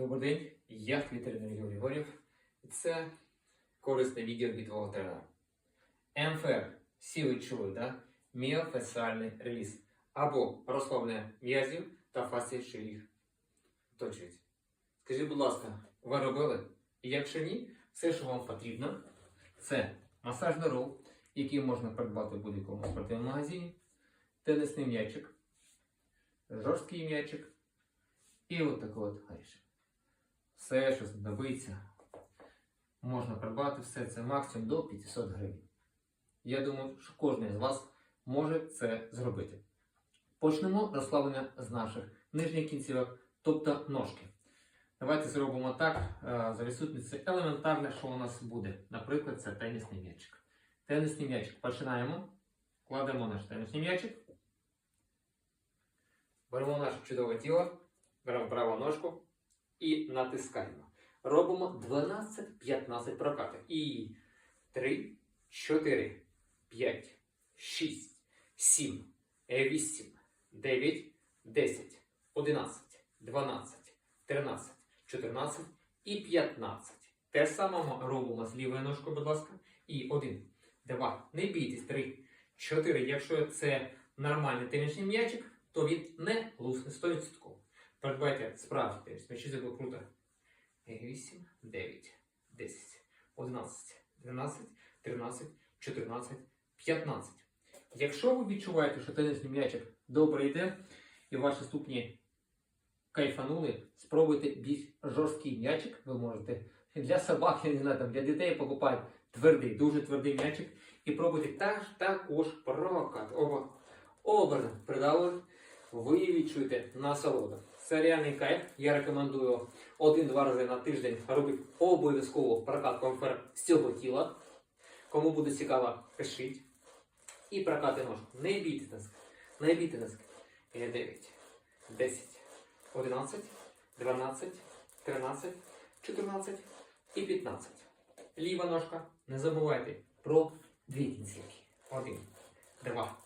Добрий день, я ветеринар Юрій Горєв. І Це корисне відео від твого тренера. МФР, всі ви чули, да? міофасціальний реліз. Або розслаблення м'язів та фасцій, що їх оточують. Скажіть, будь ласка, ви робили? І якщо ні, все, що вам потрібно, це масажний рол, який можна придбати в будь-якому спортивному магазині, тенісний м'ячик, жорсткий м'ячик і от такий от горішок. Все, що знадобиться, можна придбати все це максимум до 500 гривень. Я думаю, що кожен з вас може це зробити. Почнемо розслаблення з наших нижніх кінцівок, тобто ножки. Давайте зробимо так, е, за відсутності елементарне, що у нас буде. Наприклад, це тенісний м'ячик. Тенісний м'ячик. Починаємо. Кладемо наш тенісний м'ячик. Беремо наше чудове тіло, беремо праву ножку і натискаємо. Робимо 12-15 прокатів. І 3, 4, 5, 6, 7, 8, 9, 10, 11, 12, 13, 14 і 15. Те саме робимо з лівою ножкою, будь ласка. І 1, 2, не бійтесь, 3, 4. Якщо це нормальний тенісний м'ячик, то він не лусне 100%. Придбайте справді було круто. 8, 9, 10, 11, 12, 13, 14, 15. Якщо ви відчуваєте, що тенісний м'ячик добре йде і ваші ступні кайфанули, спробуйте більш жорсткий м'ячик. Ви можете для собак, я не знаю, там, для дітей покупати твердий, дуже твердий м'ячик. І пробуйте так, також прокат. Оба образно придали, ви відчуєте насолоду. Це реальний кайф. Я рекомендую один-два рази на тиждень робити обов'язково прокат комфорт з цього тіла. Кому буде цікаво, пишіть. І прокати ножку. Не бійтесь нас. Не бійтесь нас. 9, 10, 11, 12, 13, 14 і 15. Ліва ножка. Не забувайте про дві кінцівки. 1, 2,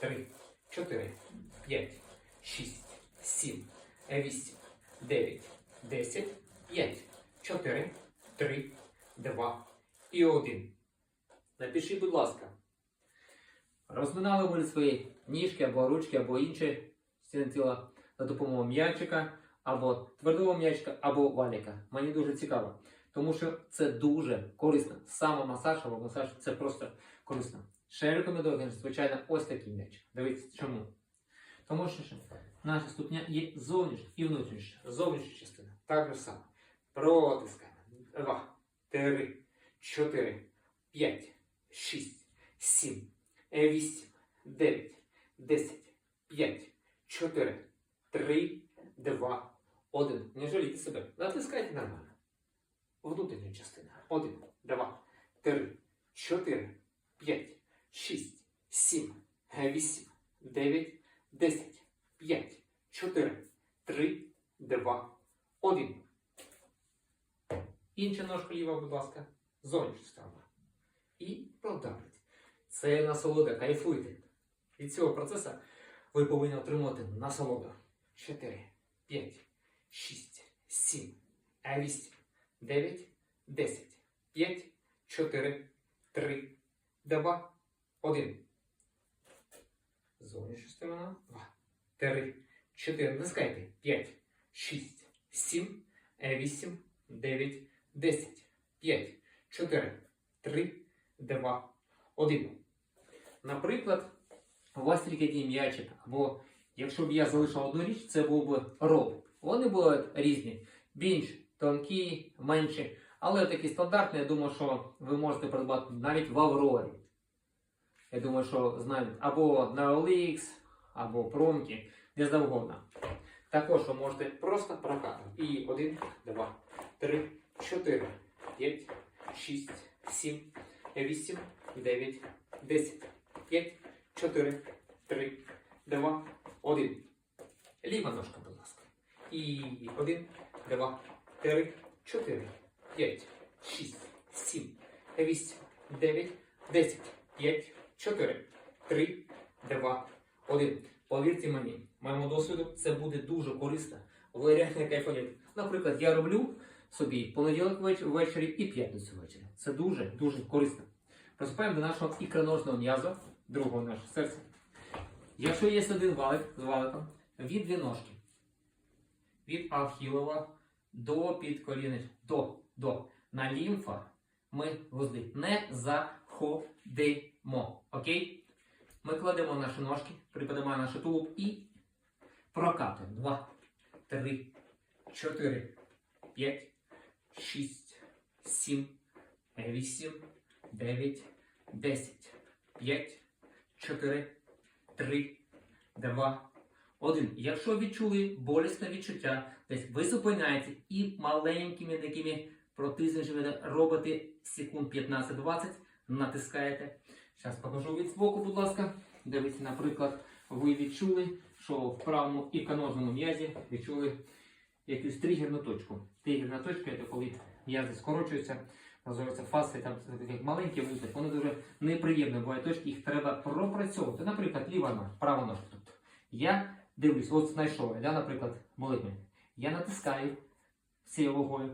3, 4, 5, 6, 7, 8, 9, 10, 5, 4, 3, 2 і 1. Напишіть, будь ласка. Розминали ви свої ніжки або ручки, або інші частини тіла за допомогою м'ячика, або твердого м'ячика, або валіка. Мені дуже цікаво, тому що це дуже корисно. Саме масаж або масаж це просто корисно. Ще рекомендую, звичайно, ось такий м'ячик. Дивіться, чому? Тому що наша ступня є зовнішня і внутрішня. Зовнішня частина. Так же само. Протискаємо. Два, три, чотири, п'ять, шість, сім, вісім, дев'ять, десять, п'ять, чотири, три, два, один. Не жалійте себе. Натискайте нормально. Внутрішня частина. Один, два, три, чотири, п'ять, шість, сім, вісім, дев'ять, десять, п'ять, чотири, три, два, один. Інша ножка ліва, будь ласка, зовнішня сторона. І продавлюйте. Це насолода, кайфуйте. Від цього процесу ви повинні отримати насолоду. 4, 5, 6, 7, 8, 9, 10, 5, 4, 3, 2, 1. Зовнішня сторона. 2, 3, 4. Натискайте. 5, 6, 7, 8, 9, 10, 5, 4, 3, 2, 1. Наприклад, у вас тільки один м'ячик, або якщо б я залишив одну річ, це був би роб. Вони були різні, більш тонкі, менші. Але такі стандартні, я думаю, що ви можете придбати навіть в Аврорі. Я думаю, що знають або на OLX, або промки, де завгодно. Також ви можете просто прокатати. І 1, 2, 3, 4, 5, 6, 7, 8, 9, 10, 5, 4, 3, 2, 1. Ліва ножка, будь ласка. І 1, 2, 3, 4, 5, 6, 7, 8, 9, 10, 5, 4, 3, 2, 1. Повірте мені, моєму досвіду це буде дуже корисно. Ви реально кайфуєте. Наприклад, я роблю собі понеділок ввечері і п'ятницю ввечері. Це дуже дуже корисно. Приступаємо до нашого ікроножного м'яза, другого нашого серця. Якщо є один валик з валиком, від дві ножки, від ахілова до підколіночка, до, до, на лімфа ми вузли не заходимо. Окей? Ми кладемо наші ножки, припадемо наш тулуб і прокатуємо. Два, три, чотири, п'ять, шість, сім, вісім, дев'ять, десять, п'ять, чотири, три, два, один. Якщо відчули болісне відчуття, десь ви зупиняєте і маленькими такими протисненнями робите секунд 15-20, натискаєте. Зараз покажу від збоку, будь ласка. Дивіться, наприклад, ви відчули, що в правому іконожному м'язі відчули якусь тригерну точку. Тригерна точка це коли м'язи скорочуються, називаються фаси, там маленькі вузи, вони дуже неприємні бувають точки, їх треба пропрацьовувати. Наприклад, ліва нога, права ножка. Тобто я дивлюсь, от знайшов, я, наприклад, болить. Я натискаю цією вагою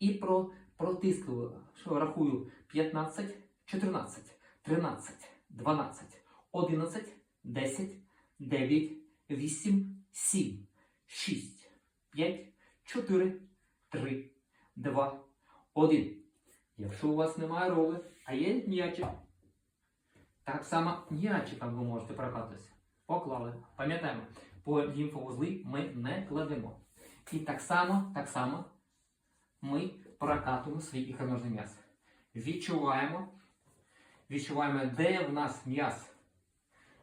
і про, протискую, що рахую 15, 14, 13, 12, 11, 10, 9, 8, 7, 6, 5, 4, 3, 2, 1. Якщо у вас немає роли, а є м'ячик, так само м'ячиком ви можете прокататися. Поклали. Пам'ятаємо, по лімфовузли ми не кладемо. І так само, так само ми прокатуємо свій ікроножний м'яз. Відчуваємо, відчуваємо, де в нас м'яз.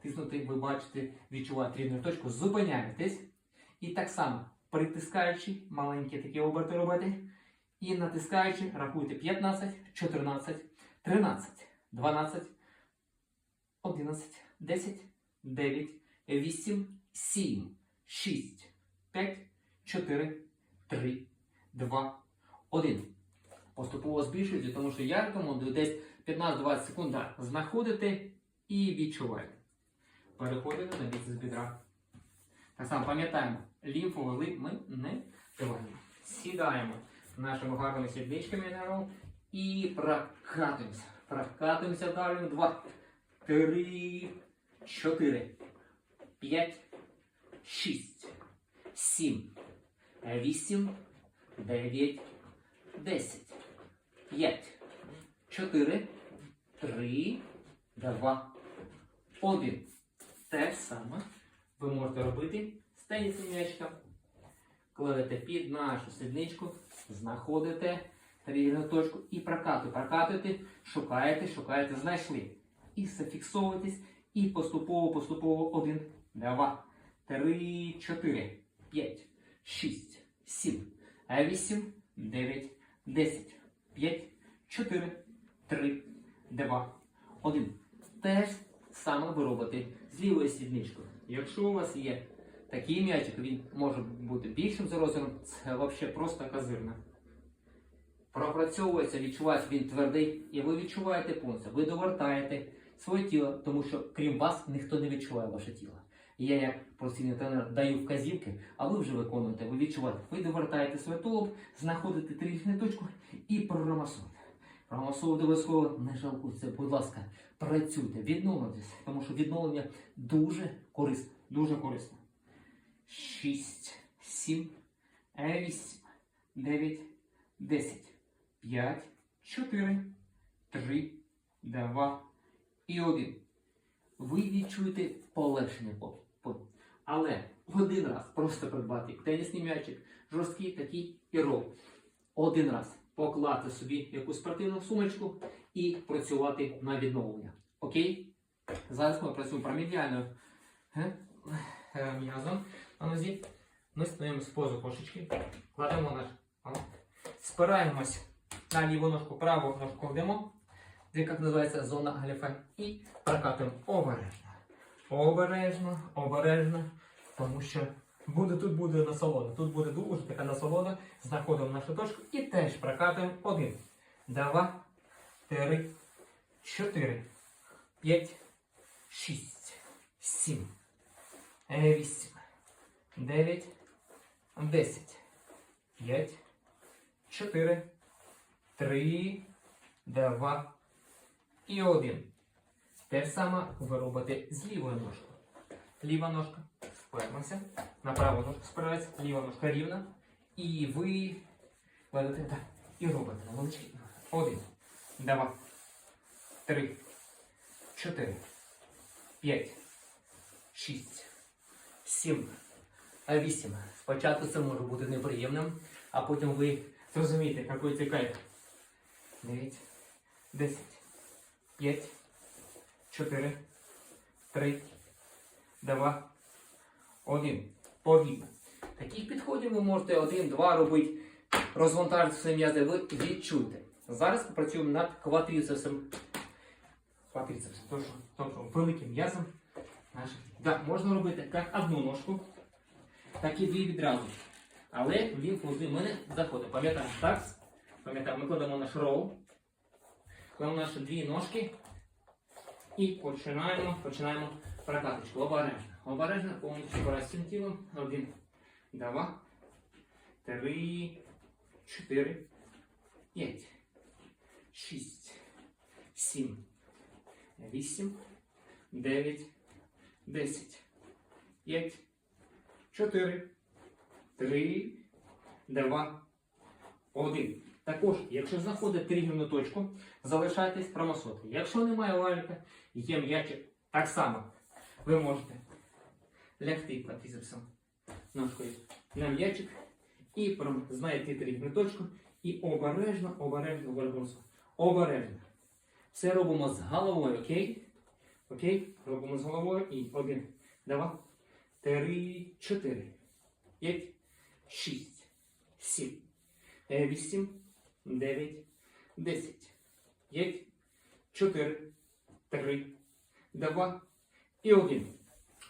Тиснути, ви бачите, відчуваєте рівну точку, зупиняєтесь. І так само, притискаючи маленькі такі оберти робити. І натискаючи, рахуйте 15, 14, 13, 12, 11, 10, 9, 8, 7, 6, 5, 4, 3, 2, 1. Поступово збільшуйте, тому що я рекомендую десь 15-20 секунд да, знаходите і відчуваєте. Переходите на біцепс бідра. Так само пам'ятаємо, лімфовузли ми не триваємо. Сідаємо нашими гарними сідничками на рол і прокатуємося. Прокатуємося далі. Два, три, чотири, п'ять, шість, сім, вісім, дев'ять, десять, п'ять, чотири, три, два, один. Те ж саме ви можете робити з тенісним м'ячиком. Кладете під нашу сідничку, знаходите тригерну точку і прокатуєте. Прокатуєте, шукаєте, шукаєте, знайшли. І зафіксовуєтесь, і поступово, поступово один, два, три, чотири, п'ять, шість, сім, вісім, дев'ять, десять, п'ять, чотири, три, два, один. Те ж саме ви робите з лівою сідничкою. Якщо у вас є такий м'ячик, він може бути більшим за розміром, це взагалі просто казирно. Пропрацьовується, відчувається, він твердий, і ви відчуваєте пункцію. Ви довертаєте своє тіло, тому що крім вас ніхто не відчуває ваше тіло. Я, як професійний тренер, даю вказівки, а ви вже виконуєте, ви відчуваєте. Ви довертаєте своє тулуб, знаходите трішну точку і прорамасуєте. Прорамасовуйте обов'язково, не жалкуйте, будь ласка, працюйте, відновлюйтесь, тому що відновлення дуже корисне, дуже корисне. 6, 7, 8, 9, 10, 5, 4, 3, 2 і 1. Ви відчуєте полегшення по- по- Але один раз просто придбати тенісний м'ячик, жорсткий такий і рол. Один раз покласти собі якусь спортивну сумочку і працювати на відновлення. Окей? Зараз ми працюємо про медіальну е, е, м'язом на нозі. Ми стоїмо з позу кошечки, кладемо наш, а, спираємось на ліву ножку, праву ножку кладемо. Це як називається зона галіфе. І прокатуємо обережно. Обережно, обережно, тому що буде, тут буде насолода. Тут буде дуже така насолода. Знаходимо нашу точку і теж прокатуємо один, два, три, чотири, п'ять, шість, сім, вісім, дев'ять, десять, 5, 4, 3, 2 і 1. Те ж саме ви робите з лівою ножкою. Ліва ножка. Спираємося. На праву ножку спирається. Ліва ножка рівна. І ви кладете так. І робите велички. Один. Два. Три. Чотири. П'ять. Шість. Сім. Вісім. Спочатку це може бути неприємним, а потім ви зрозумієте, який це кайф. Дев'ять. Десять. П'ять. Чотири. Три. Два. Один. Повільно. Таких підходів ви можете один-два робити. Розвантажити свої м'язи, ви відчуєте. Зараз попрацюємо над квадріцепсом. Квадріцепсом, тобто, тобто великим м'язом. Так, можна робити як одну ножку, так і дві відразу. Але в лімфузі ми не заходимо. Пам'ятаємо, так? Пам'ятаємо, ми кладемо наш рол, кладемо наші дві ножки і починаємо, починаємо прокаточку. Обережно. Обережно, повністю цим тілом. Один, два, три, чотири, п'ять, шість, сім, вісім, дев'ять, десять, п'ять, чотири, три, два, один. Також, якщо знаходите рівну точку, залишайтесь промасоти. Якщо немає валіка, є м'ячик, так само ви можете лягти квадріцепсом ножкою на м'ячик і знайти рівну точку і обережно, обережно вернуться. Обережно. Все робимо з головою, окей? Окей? Робимо з головою і один, два, три, чотири, п'ять, шість, сім, е, вісім, дев'ять, десять, п'ять, чотири, три, два і один.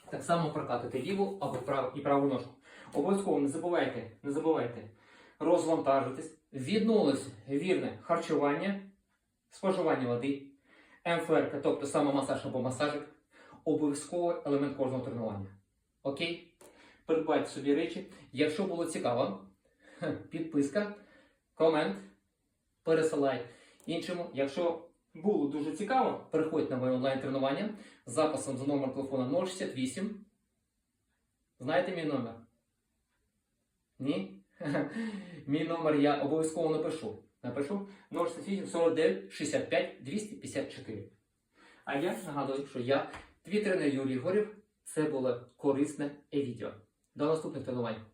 Так само прокатуйте ліву або праву і праву ножку. Обов'язково не забувайте, не забувайте розвантажитись, відновилось вірне харчування, споживання води, МФР, тобто самомасаж або масажик, обов'язковий елемент кожного тренування. Окей? Придбайте собі речі. Якщо було цікаво, підписка, комент, пересилай іншому. Якщо було дуже цікаво, переходьте на моє онлайн-тренування з записом за номером телефона 068. Знаєте мій номер? Ні? Мій номер я обов'язково напишу. Напишу 068 49 65 254. А я нагадую, що я, твій Юрій Горів. Це було корисне відео. До наступних тренувань.